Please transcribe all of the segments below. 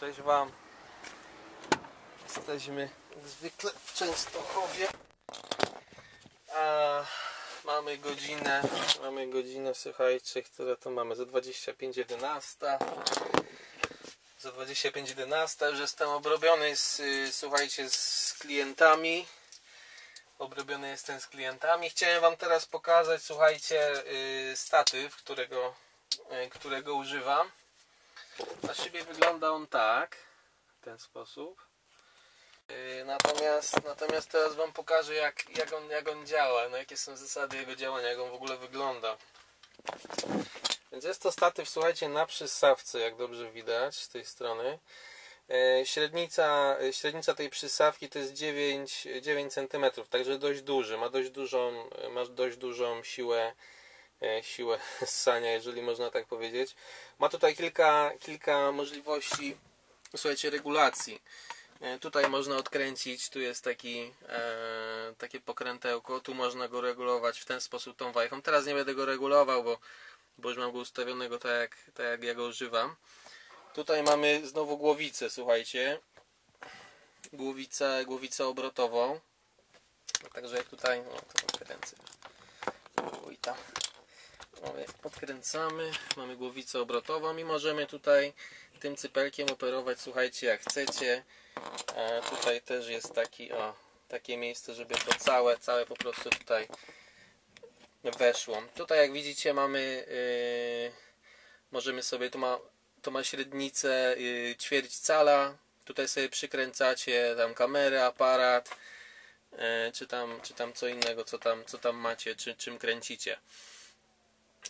Cześć Wam. Jesteśmy jak zwykle w Częstochowie. A mamy godzinę, mamy godzinę, słuchajcie, które to mamy za 25.11. Za 25.11 już jestem obrobiony z, słuchajcie, z klientami. Obrobiony jestem z klientami. Chciałem Wam teraz pokazać, słuchajcie, y, statyw, którego, y, którego używam. Szybie wygląda on tak, w ten sposób. Yy, Natomiast, natomiast teraz Wam pokażę jak, jak, on, jak on działa, no jakie są zasady jego działania, jak on w ogóle wygląda. Więc jest to statyw, słuchajcie, na przystawce, jak dobrze widać z tej strony. Yy, Średnica, średnica tej przystawki to jest 9, 9 cm, także dość duży, ma dość dużą, ma dość dużą siłę siłę ssania, jeżeli można tak powiedzieć. Ma tutaj kilka, kilka możliwości, słuchajcie, regulacji. E, Tutaj można odkręcić, tu jest taki, e, takie pokrętełko, tu można go regulować w ten sposób tą wajchą. Teraz nie będę go regulował, bo, bo już mam go ustawionego tak jak, tak jak ja go używam. Tutaj mamy znowu głowicę, słuchajcie. Głowicę, głowicę obrotową. Także jak tutaj, no to. Oj tam. Odkręcamy, mamy głowicę obrotową i możemy tutaj tym cypelkiem operować, słuchajcie, jak chcecie. E, tutaj też jest taki, o, takie miejsce, żeby to całe, całe po prostu tutaj weszło. Tutaj jak widzicie mamy, yy, możemy sobie, tu ma, to ma średnicę yy, ćwierć cala, tutaj sobie przykręcacie tam kamerę, aparat, yy, czy, tam, czy tam co innego, co tam, co tam macie, czy, czym kręcicie.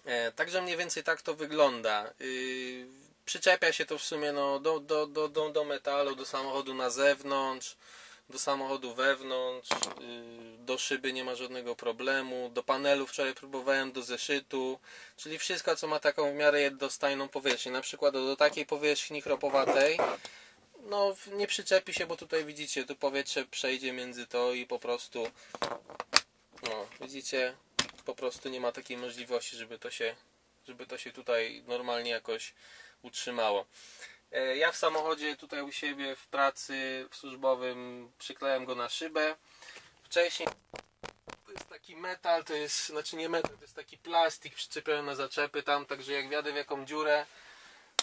E, Także mniej więcej tak to wygląda. Yy, Przyczepia się to w sumie no, do, do, do, do, metalu, do samochodu na zewnątrz, do samochodu wewnątrz, yy, do szyby nie ma żadnego problemu, do panelu wczoraj próbowałem, do zeszytu, czyli wszystko co ma taką w miarę jednostajną powierzchnię. Na przykład do takiej powierzchni chropowatej no nie przyczepi się, bo tutaj widzicie, tu powietrze przejdzie między to i po prostu no widzicie, po prostu nie ma takiej możliwości, żeby to się, żeby to się tutaj normalnie jakoś utrzymało. E, Ja w samochodzie tutaj u siebie w pracy w służbowym przyklejam go na szybę. Wcześniej to jest taki metal, to jest, znaczy nie metal, to jest taki plastik przyczepiony na zaczepy tam, także jak wjadę w jaką dziurę,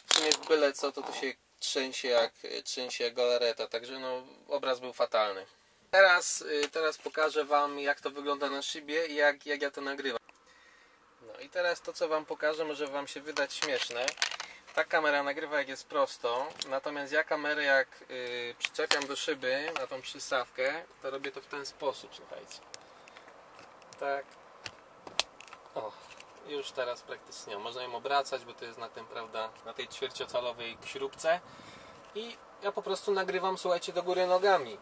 w sumie w byle co, to to się trzęsie jak, trzęsie jak galareta, także no obraz był fatalny. Teraz, y, teraz pokażę Wam jak to wygląda na szybie i jak, jak ja to nagrywam. No i teraz to co Wam pokażę może Wam się wydać śmieszne. Ta kamera nagrywa jak jest prosto, natomiast ja kamerę jak y, przyczepiam do szyby na tą przystawkę, to robię to w ten sposób, słuchajcie. Tak. O, już teraz praktycznie nie. można ją obracać, bo to jest na tym, prawda, na tej ćwierciocalowej śrubce. I ja po prostu nagrywam, słuchajcie, do góry nogami.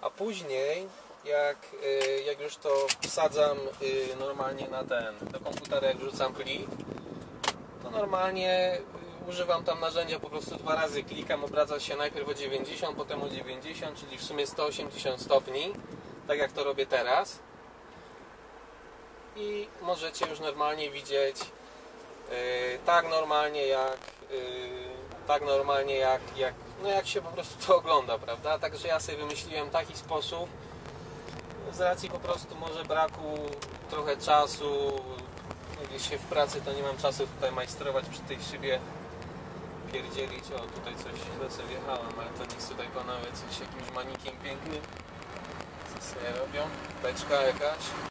A później, jak, y, jak już to wsadzam y, normalnie na ten, do komputera, jak wrzucam plik, to normalnie y, używam tam narzędzia, po prostu dwa razy klikam, obraca się najpierw o 90, potem o 90, czyli w sumie 180 stopni, tak jak to robię teraz. I możecie już normalnie widzieć y, tak normalnie jak y, tak normalnie jak, jak no jak się po prostu to ogląda, prawda? Także ja sobie wymyśliłem taki sposób. Z racji po prostu może braku trochę czasu gdzieś się w pracy to nie mam czasu tutaj majstrować przy tej szybie pierdzielić, o tutaj coś źle sobie wjechałem, ale to nic tutaj panowie coś jakimś manikiem pięknym co sobie robią, beczka jakaś